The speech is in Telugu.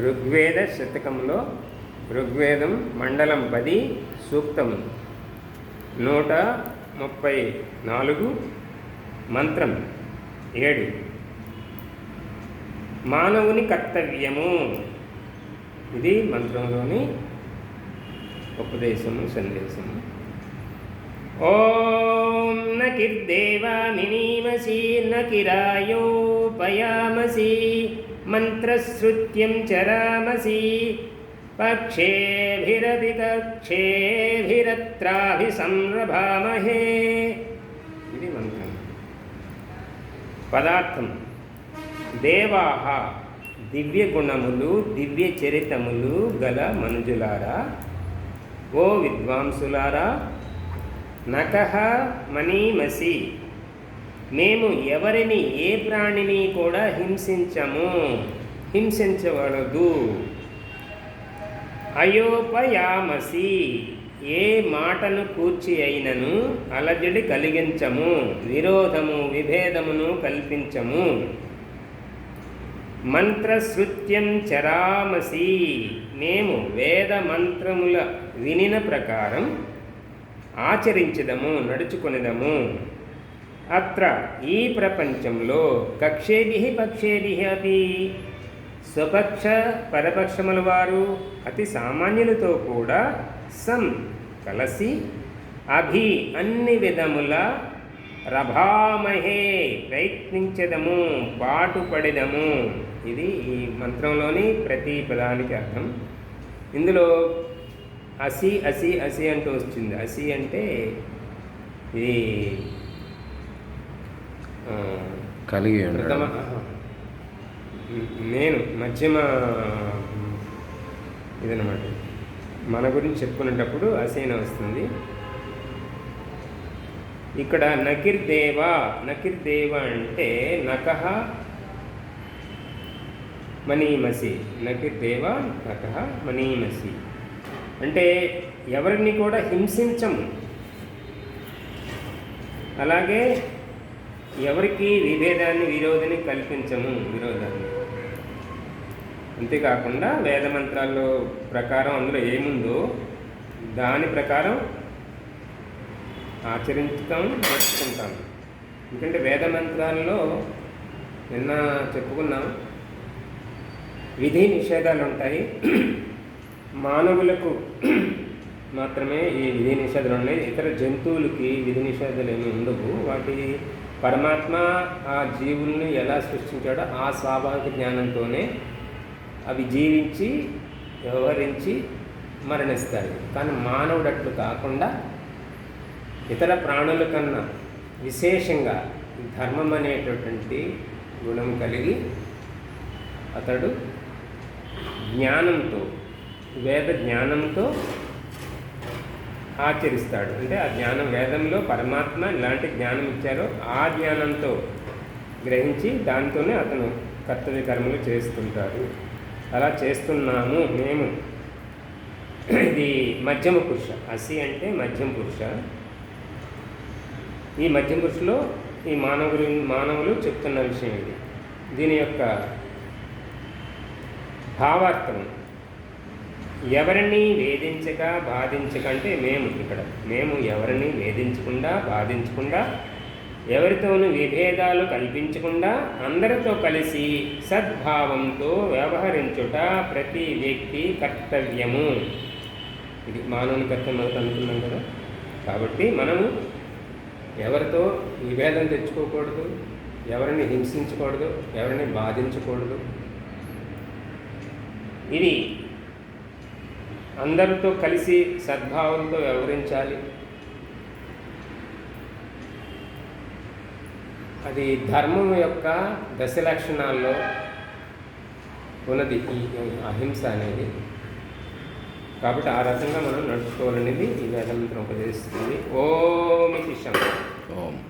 ఋగ్వేద శతకంలో ఋగ్వేదం మండలం పది సూక్తం నూట ముప్పై నాలుగు మంత్రం ఏడు. మానవుని కర్తవ్యము. ఇది మంత్రంలోని ఉపదేశము సందేశము. ఓం నకిర్దేవామినీమసి నకిరాయోపయామసి. మంత్రశ్రుత్యం చరామసి పక్షేభిరపి కక్షేభిరత్రాభిసంరభామహే ఇది మంత్రం. పదార్థం. దేవాహ దివ్య గుణములు దివ్య చరితములు గల మనుజులారా ఓ విద్వాంసులారా నకహ మనీమసి. మేము ఎవరిని ఏ ప్రాణిని కూడా హింసించము. హింసించవలదు. అయోపయామసి ఏ మాటను కూర్చి అయినను అలజడి కలిగించము. విరోధము విభేదమును కల్పించము. మంత్రశ్రుత్యం చరామసి మేము వేద మంత్రముల వినిన ప్రకారం ఆచరించదము నడుచుకునేదము. అత్ర ఈ ప్రపంచంలో కక్షేభి పక్షేభి అవి స్వపక్ష పరపక్షముల వారు అతి సామాన్యులతో కూడా సం కలసి అభి అన్ని విధముల రభామహే ప్రయత్నించదము పాటుపడదము. ఇది ఈ మంత్రంలోని ప్రతి పదానికి అర్థం. ఇందులో అసి అసి అసి అంటూ వస్తుంది. అసి అంటే ఇది కలిగి ప్రథమ. నేను మధ్యమ ఇదనమాట మన గురించి చెప్పుకునేటప్పుడు అసీన వస్తుంది. ఇక్కడ నకిర్ దేవ నకిర్ దేవ అంటే నకహ మనీమసి నకిర్ దేవ నకహ మనీమసి అంటే ఎవరిని కూడా హింసించము. అలాగే ఎవరికి విభేదాన్ని విరోధిని కల్పించము విరోధాన్ని. అంతేకాకుండా వేద మంత్రాల్లో ప్రకారం అందులో ఏముందో దాని ప్రకారం ఆచరించుతాం నేర్చుకుంటాం. ఎందుకంటే వేద మంత్రాల్లో నిన్న చెప్పుకున్నాం విధి నిషేధాలు ఉంటాయి. మానవులకు మాత్రమే ఈ విధి నిషేధాలు ఉన్నాయి. ఇతర జంతువులకి విధి నిషేధాలు ఏమి ఉండవు. వాటి పరమాత్మ ఆ జీవుల్ని ఎలా సృష్టించాడో ఆ స్వాభావిక జ్ఞానంతోనే అవి జీవించి వ్యవహరించి మరణిస్తాయి. కానీ మానవుడు అట్లు కాకుండా ఇతర ప్రాణుల కన్నా విశేషంగా ధర్మం అనేటటువంటి గుణం కలిగి అతడు జ్ఞానంతో వేద జ్ఞానంతో ఆచరిస్తాడు. అంటే ఆ జ్ఞానం వేదంలో పరమాత్మ ఇలాంటి జ్ఞానం ఇచ్చారో ఆ జ్ఞానంతో గ్రహించి దాంతోనే అతను కర్తవ్య కర్మలు చేస్తుంటాడు. అలా చేస్తున్నాము మేము. ఇది మధ్యమ పురుష. అసి అంటే మధ్యమ పురుష. ఈ మధ్యమ పురుషులో ఈ మానవులు మానవులు చెప్తున్న విషయం ఇది. దీని యొక్క భావార్థం ఎవరిని వేధించక బాధించక అంటే మేము ఇక్కడ. మేము ఎవరిని వేధించకుండా బాధించకుండా ఎవరితోనూ విభేదాలు కల్పించకుండా అందరితో కలిసి సద్భావంతో వ్యవహరించుట ప్రతి వ్యక్తి కర్తవ్యము. ఇది మానవుని కర్తవ్యం అవుతుంది అనుకున్నాం కదా. కాబట్టి మనము ఎవరితో విభేదం తెచ్చుకోకూడదు ఎవరిని హింసించకూడదు ఎవరిని బాధించకూడదు. ఇది అందరితో కలిసి సద్భావంతో వ్యవహరించాలి. అది ధర్మం యొక్క దశ లక్షణాల్లో ఉన్నది ఈ అహింస అనేది. కాబట్టి ఆ రకంగా మనం నడుచుకోవాలనేది ఈ వేదమంత్రం ఉపదేశిస్తుంది. ఓం శిష్యం. ఓం.